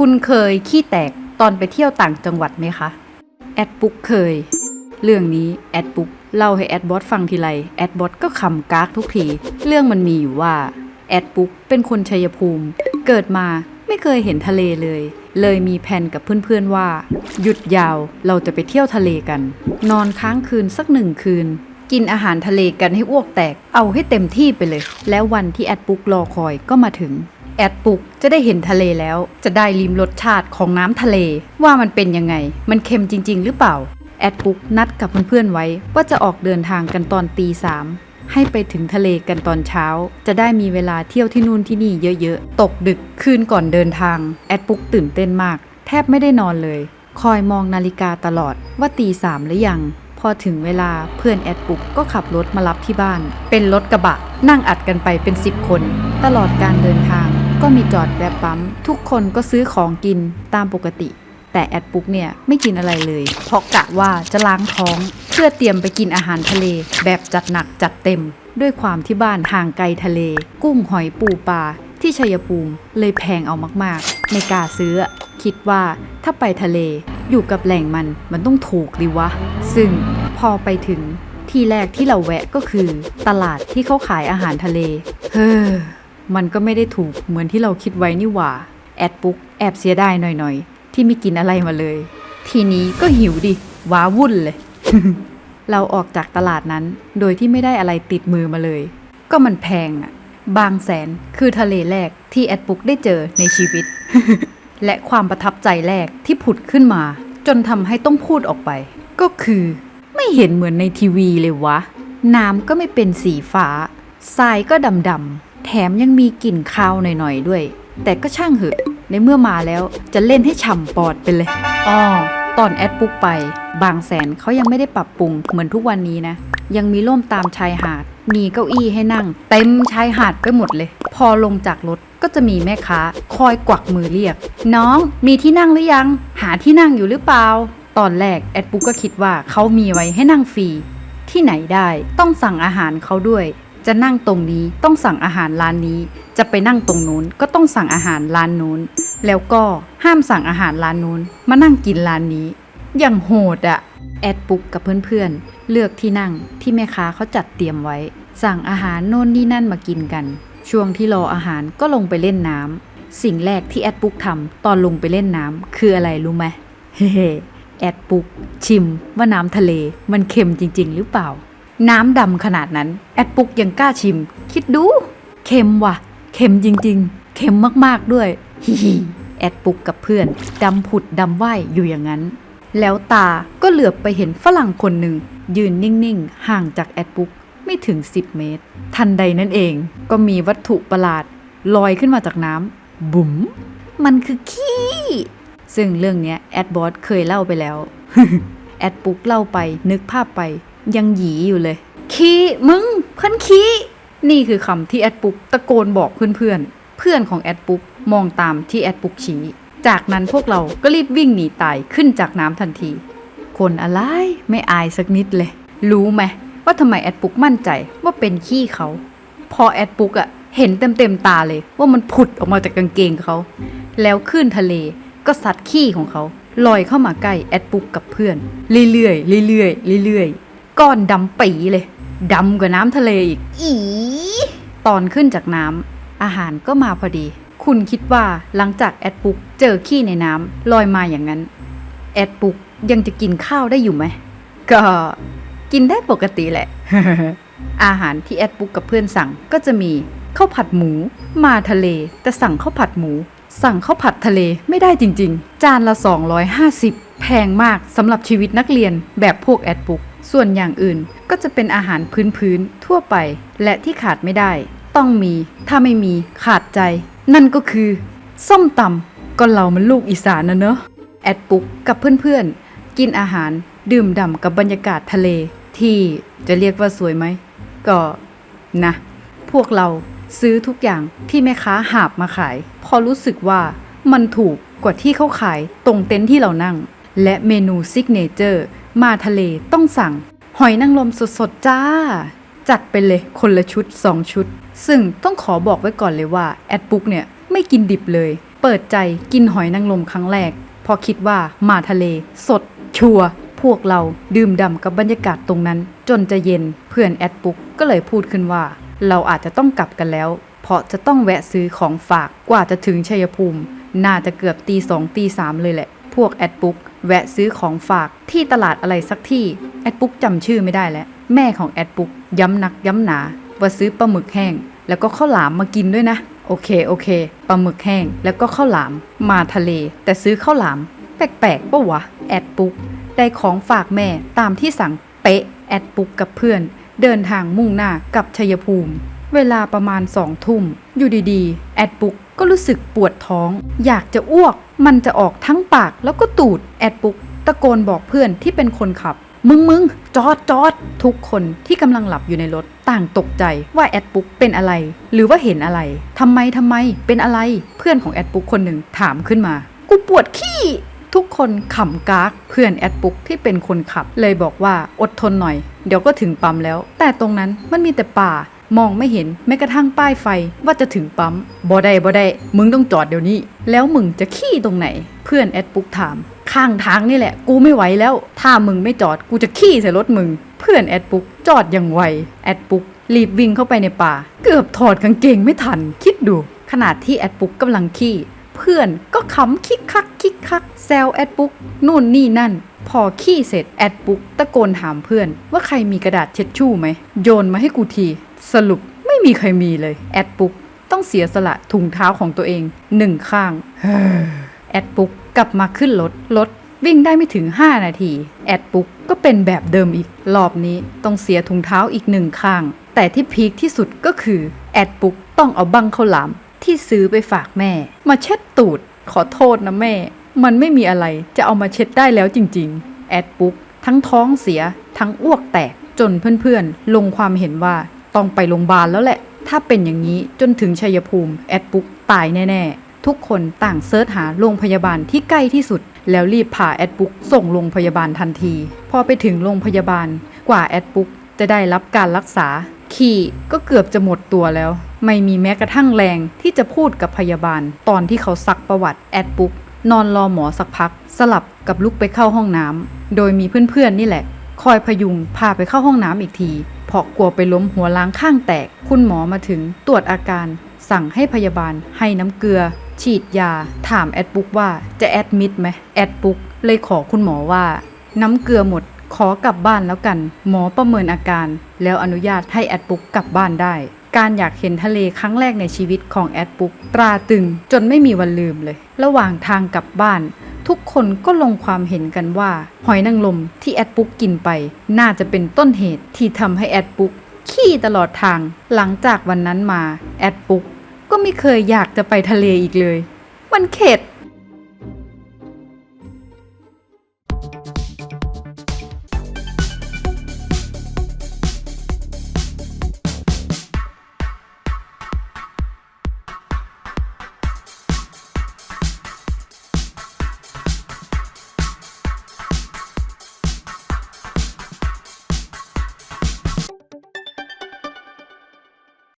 คุณเคยขี้แตกตอนไปเที่ยวต่างจังหวัดไหมคะ แอดปุ๊กเคย เรื่องนี้แอดปุ๊กเล่าให้แอดบอสฟังทีไรแอดบอสก็ขำกากทุกที เรื่องมันมีอยู่ว่าแอดปุ๊กเป็นคนชัยภูมิ เกิดมาไม่เคยเห็นทะเลเลย เลยมีแผนกับเพื่อนๆว่า หยุดยาวเราจะไปเที่ยวทะเลกัน นอนค้างคืนสักหนึ่งคืน กินอาหารทะเลกันให้อ้วกแตกเอาให้เต็มที่ไปเลย แล้ววันที่แอดปุ๊กรอคอยก็มาถึง แอดปุ๊กจะได้เห็นทะเลแล้ว จะได้ลิมรสชาติของน้ำทะเล ว่ามันเป็นยังไง มันเค็มจริง ๆ หรือเปล่า แอดปุ๊กนัดกับเพื่อนๆไว้ ว่าจะออกเดินทางกันตอนตีสามให้ไปถึงทะเลกันตอนเช้า จะได้มีเวลาเที่ยวที่นู่นที่นี่เยอะๆ ตกดึกคืนก่อนเดินทาง แอดปุ๊กตื่นเต้นมาก แทบไม่ได้นอนเลย คอยมองนาฬิกาตลอดว่าตีสามหรือยัง พอถึงเวลาเพื่อนแอดปุ๊กก็ขับรถมารับที่บ้าน เป็นรถกระบะ นั่งอัดกันไปเป็น 10 คน ตลอดการเดินทาง ก็มีจอดแวะปั๊ม ทุกคนก็ซื้อของกินตามปกติ แต่แอดปุ๊กเนี่ยไม่กินอะไรเลย เพราะกะว่าจะล้างท้อง เพื่อเตรียมไปกินอาหารทะเล แบบจัดหนักจัดเต็ม ด้วยความที่บ้านห่างไกลทะเล กุ้งหอยปูปลาที่ชัยภูมิเลยแพงเอามากๆ ไม่กล้าซื้อ คิดว่าถ้าไปทะเลอยู่กับแหล่งมันมันต้องถูกดีวะ ซึ่งพอไปถึงที่แรกที่เราแวะก็คือ ตลาดที่เขาขายอาหารทะเล เฮ้อ มันก็ไม่ได้ถูกเหมือนที่เราคิดไว้นี่หว่า แอดปุ๊กแอบเสียดายหน่อยๆ ที่ไม่กินอะไรมาเลย ทีนี้ก็หิวดิ ว้าวุ่นเลย เราออกจากตลาดนั้น โดยที่ไม่ได้อะไรติดมือมาเลย ก็มันแพงอะบางแสนคือทะเลแรกที่แอดปุ๊กได้เจอในชีวิต และความประทับใจแรกที่ผุดขึ้นมา จนทำให้ต้องพูดออกไป ก็คือ ไม่เห็นเหมือนในทีวีเลยวะ น้ำก็ไม่เป็นสีฟ้าทรายก็ดำๆ แถมยังมีกลิ่นคาวหน่อยๆด้วย แต่ก็ช่างเหอะ ในเมื่อมาแล้วจะเล่นให้ฉ่ำปอดไปเลยอ้อตอนแอดปุ๊กไป บางแสนเขายังไม่ได้ปรับปรุงเหมือนทุกวันนี้นะ ยังมีร่มตามชายหาด มีเก้าอี้ให้นั่ง เต็มชายหาดไปหมดเลย พอลงจากรถก็จะมีแม่ค้า คอยกวักมือเรียก น้องมีที่นั่งหรือยัง หาที่นั่งอยู่หรือเปล่า ตอนแรกแอดปุ๊กก็คิดว่าเขามีไว้ให้นั่งฟรีที่ไหนได้ต้องสั่งอาหารเขาด้วย จะนั่งตรงนี้ต้องสั่งอาหารร้านนี้ จะไปนั่งตรงนู้นก็ต้องสั่งอาหารร้านนู้น แล้วก็ห้ามสั่งอาหารร้านนู้น มานั่งกินร้านนี้ อย่างโหดอะแอดปุ๊กกับเพื่อนๆ เลือกที่นั่งที่แม่ค้าเขาจัดเตรียมไว้ สั่งอาหารโน่นนี่นั่นมากินกัน ช่วงที่รออาหารก็ลงไปเล่นน้ำสิ่งแรกที่แอดปุ๊กทำตอนลงไปเล่นน้ำคืออะไรรู้ไหมเฮ้แอดปุ๊กชิมว่าน้ำทะเลมันเค็มจริง ๆ หรือเปล่า น้ำดำขนาดนั้น แอดปุ๊กยังกล้าชิม คิดดู เค็มว่ะ เค็มจริง ๆ เค็มมากๆด้วยฮิฮิแอดปุ๊กกับเพื่อนดำผุดดำว่ายอยู่อย่างนั้น แล้วตาก็เหลือบไปเห็นฝรั่งคนหนึ่ง ยืนนิ่งๆ ห่างจากแอดปุ๊กไม่ถึง 10 เมตร ทันใดนั่นเองก็มีวัตถุประหลาดลอยขึ้นมาจากน้ำบุ๋มมันคือขี้ ซึ่งเรื่องนี้แอดบอสเคยเล่าไปแล้ว แอดปุ๊กเล่าไปนึกภาพไป ยังหยีอยู่เลย ขี้มึงเพื่อนขี้นี่คือคำที่แอดปุ๊กตะโกนบอกเพื่อนเพื่อนๆ เพื่อนของแอดปุ๊กมองตามที่แอดปุ๊กชี้ จากนั้นพวกเราก็รีบวิ่งหนีตายขึ้นจากน้ำทันที คนอะไรไม่อายสักนิดเลย รู้ไหมว่าทำไมแอดปุ๊กมั่นใจว่าเป็นขี้เขา พอแอดปุ๊กอะเห็นเต็มเต็มตาเลยว่ามันผุดออกมาจากกางเกงเขา แล้วคลื่นทะเลก็ซัดขี้ของเขาลอยเข้ามาใกล้แอดปุ๊กกับเพื่อน เรื่อยๆเรื่อยๆเรื่อยๆ ก้อนดำปีเลยดำกว่าน้ำทะเลอีก อีตอนขึ้นจากน้ำอาหารก็มาพอดี คุณคิดว่าหลังจากแอดปุ๊กเจอขี้ในน้ำลอยมาอย่างนั้น แอดปุ๊กยังจะกินข้าวได้อยู่ไหม ก็กินได้ปกติแหละ อาหารที่แอดปุ๊กกับเพื่อนสั่งก็จะมีข้าวผัดหมู มาทะเล แต่สั่งข้าวผัดหมู สั่งข้าวผัดทะเลไม่ได้จริง ๆ จานละ 250 แพงมากสำหรับชีวิตนักเรียนแบบพวกแอดปุ๊ก ส่วนอย่างอื่นก็จะเป็นอาหารพื้นๆทั่วไปและที่ขาดไม่ได้ ต้องมี ถ้าไม่มีขาดใจ นั่นก็คือ ส้มตำก็เรามันลูกอีสานนะเนอะแอดปุ๊กกับเพื่อนๆ กินอาหารดื่มด่ำกับบรรยากาศทะเล ที่จะเรียกว่าสวยไหม ก็นะ พวกเราซื้อทุกอย่างที่แม่ค้าหาบมาขาย พอรู้สึกว่ามันถูกกว่าที่เขาขายตรงเต็นท์ที่เรานั่ง และเมนูซิกเนเจอร์มาทะเลต้องสั่ง หอยนางรมสดๆ จ้า จัดไปเลยคนละชุด 2 ชุด ซึ่งต้องขอบอกไว้ก่อนเลยว่า แอดปุ๊กเนี่ยไม่กินดิบเลย เปิดใจกินหอยนางรมครั้งแรก พอคิดว่ามาทะเล สด ชัวร์พวกเราดื่มด่ำกับบรรยากาศตรงนั้น จนจะเย็นเพื่อนแอดปุ๊กก็เลยพูดขึ้นว่า เราอาจจะต้องกลับกันแล้ว เพราะจะต้องแวะซื้อของฝากกว่าจะถึงชัยภูมิ น่าจะเกือบตีสองตีสามเลยแหละ พวกแอดปุ๊กแวะซื้อของฝากที่ตลาดอะไรสักที่แอดปุ๊กจำชื่อไม่ได้แล้ว แม่ของแอดปุ๊กย้ำนักย้ำหนาว่าซื้อปลาหมึกแห้ง แล้วก็ข้าวหลามมากินด้วยนะ โอเคโอเคปลาหมึกแห้งแล้วก็ข้าวหลาม มาทะเล แต่ซื้อข้าวหลาม แปลกๆปะวะแอดปุ๊กได้ของฝากแม่ตามที่สั่งเป๊ะแอดปุ๊กกับเพื่อน เดินทางมุ่งหน้ากับชัยภูมิ เวลาประมาณสองทุ่ม อยู่ดีๆ แอดปุ๊กก็รู้สึกปวดท้อง อยากจะอ้วก มันจะออกทั้งปากแล้วก็ตูด แอดปุ๊กตะโกนบอกเพื่อนที่เป็นคนขับ มึงมึงจอดจอด ทุกคนที่กำลังหลับอยู่ในรถต่างตกใจว่าแอดปุ๊กเป็นอะไร หรือว่าเห็นอะไรทำไมทำไม เป็นอะไร เพื่อนของแอดปุ๊กคนหนึ่งถามขึ้นมา กูปวดขี้ทุกคนขำกากเพื่อนแอดปุ๊กที่เป็นคนขับ เลยบอกว่าอดทนหน่อย เดี๋ยวก็ถึงปั๊มแล้ว แต่ตรงนั้นมันมีแต่ป่า มองไม่เห็นแม้กระทั่งป้ายไฟว่าจะถึงปั๊มบ่ได้บ่ได้ มึงต้องจอดเดี๋ยวนี้ แล้วมึงจะขี้ตรงไหน เพื่อนแอดปุ๊กถาม ข้างทางนี่แหละ กูไม่ไหวแล้ว ถ้ามึงไม่จอดกูจะขี้ใส่รถมึง เพื่อนแอดปุ๊กจอดอย่างไวแอดปุ๊กรีบวิ่งเข้าไปในป่า เกือบถอดกางเกงไม่ทัน คิดดู ขนาดที่แอดปุ๊กกำลังขี้เพื่อนก็ขำคิกคักคิกคักแซวแอดปุ๊กนู่นนี่นั่น พอขี้เสร็จแอดปุ๊กตะโกนถามเพื่อนว่าใครมีกระดาษเช็ดชู่ไหม โยนมาให้กูที สรุปไม่มีใครมีเลย แอดปุ๊กต้องเสียสละถุงเท้าของตัวเองหนึ่งข้าง แอดปุ๊กกลับมาขึ้นรถรถวิ่งได้ไม่ถึง 5 นาที แอดปุ๊กก็เป็นแบบเดิมอีก รอบนี้ต้องเสียถุงเท้าอีกหนึ่งข้าง แต่ที่พีคที่สุดก็คือ แอดปุ๊กต้องเอาบังข้าวหลามที่ซื้อไปฝากแม่ มาเช็ดตูด ขอโทษนะแม่ มันไม่มีอะไรจะเอามาเช็ดได้แล้วจริง ๆ แอดปุ๊กทั้งท้องเสียทั้งอ้วกแตกจนเพื่อนๆ ลงความเห็นว่า ต้องไปโรงพยาบาลแล้วแหละ ถ้าเป็นอย่างนี้จนถึงชัยภูมิ แอดปุ๊กตายแน่ ๆ ทุกคนต่างเซิร์ชหาโรงพยาบาลที่ใกล้ที่สุด แล้วรีบพาแอดปุ๊กส่งโรงพยาบาลทันที พอไปถึงโรงพยาบาลกว่าแอดปุ๊กจะได้รับการรักษา ขี่ก็เกือบจะหมดตัวแล้ว ไม่มีแม้กระทั่งแรงที่จะพูดกับพยาบาล ตอนที่เขาซักประวัติแอดปุ๊กนอนรอหมอสักพัก สลับกับลุกไปเข้าห้องน้ำโดยมีเพื่อนๆนี่แหละ คอยพยุงพาไปเข้าห้องน้ำอีกทีเพราะกลัวไปล้มหัวล้างข้างแตก คุณหมอมาถึงตรวจอาการ สั่งให้พยาบาล ให้น้ำเกลือ ฉีดยา ถามแอดปุ๊กว่าจะแอดมิดไหมแอดปุ๊กเลยขอคุณหมอว่า น้ำเกลือหมด ขอกลับบ้านแล้วกัน หมอประเมินอาการ แล้วอนุญาตให้แอดปุ๊กกลับบ้านได้ การอยากเห็นทะเลครั้งแรกในชีวิตของแอดปุ๊กตราตึงจนไม่มีวันลืมเลย ระหว่างทางกลับบ้าน ทุกคนก็ลงความเห็นกันว่า หอยนางรมที่แอดปุ๊กกินไป น่าจะเป็นต้นเหตุที่ทำให้แอดปุ๊กขี้ตลอดทาง หลังจากวันนั้นมาแอดปุ๊กก็ไม่เคยอยากจะไปทะเลอีกเลย มันเข็ด